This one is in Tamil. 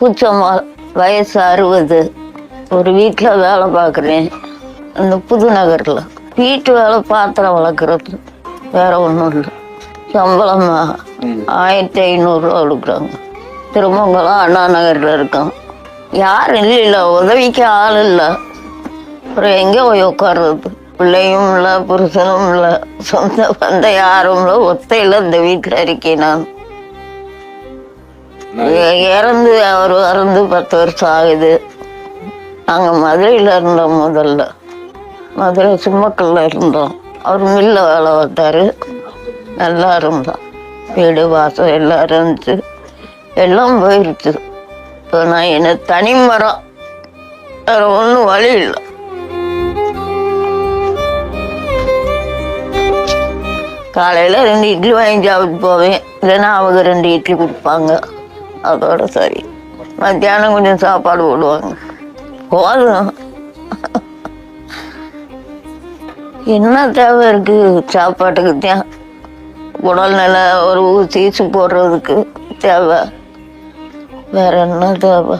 பூச்சம்மாள் வயசு அறுபது. ஒரு வீட்டில் வேலை பார்க்குறேன். இந்த புது நகரில். வீட்டு வேலை பாத்திரம் வளர்க்குறது. வேற ஒன்றும் இல்லை. சம்பளமா? ஆயிரத்தி ஐநூறுரூவா கொடுக்குறாங்க. திருமங்கலம் அண்ணா நகரில் இருக்கோம் யாரும் இல்லை உதவிக்கு ஆள் இல்லை. அப்புறம் எங்கே போய் உட்கார்றது? பிள்ளையும் இல்லை புருஷனும் இல்லை. சொந்த பந்த யாரும் இல்லை. ஒத்தையில் இந்த வீட்டில் இருக்கேன் நான். இறந்து அவர் இறந்து பத்து வருஷம் ஆகுது. நாங்கள் மதுரையில் இருந்தோம் முதல்ல. மதுரை சும்மக்கல்ல இருந்தோம். அவர் மில்ல வேலை பார்த்தாரு. நல்லா இருந்தோம் வீடு வாசம் எல்லாம் இருந்துச்சு. எல்லாம் போயிடுச்சு இப்போ நான் என்ன தனி மரம். வேற ஒன்றும் வழி இல்லை. காலையில் ரெண்டு இட்லி வாங்கி சாப்பிட்டு போவேன். இல்லைன்னா அவங்க ரெண்டு இட்லி கொடுப்பாங்க. அதோட சரி. மத்தியானம் கொஞ்சம் சாப்பாடு போடுவாங்க. போதும். என்ன தேவை இருக்கு? சாப்பாட்டுக்கு தான் உடல் நிலை ஒரு சீசு போடுறதுக்கு தேவை. வேற என்ன தேவை?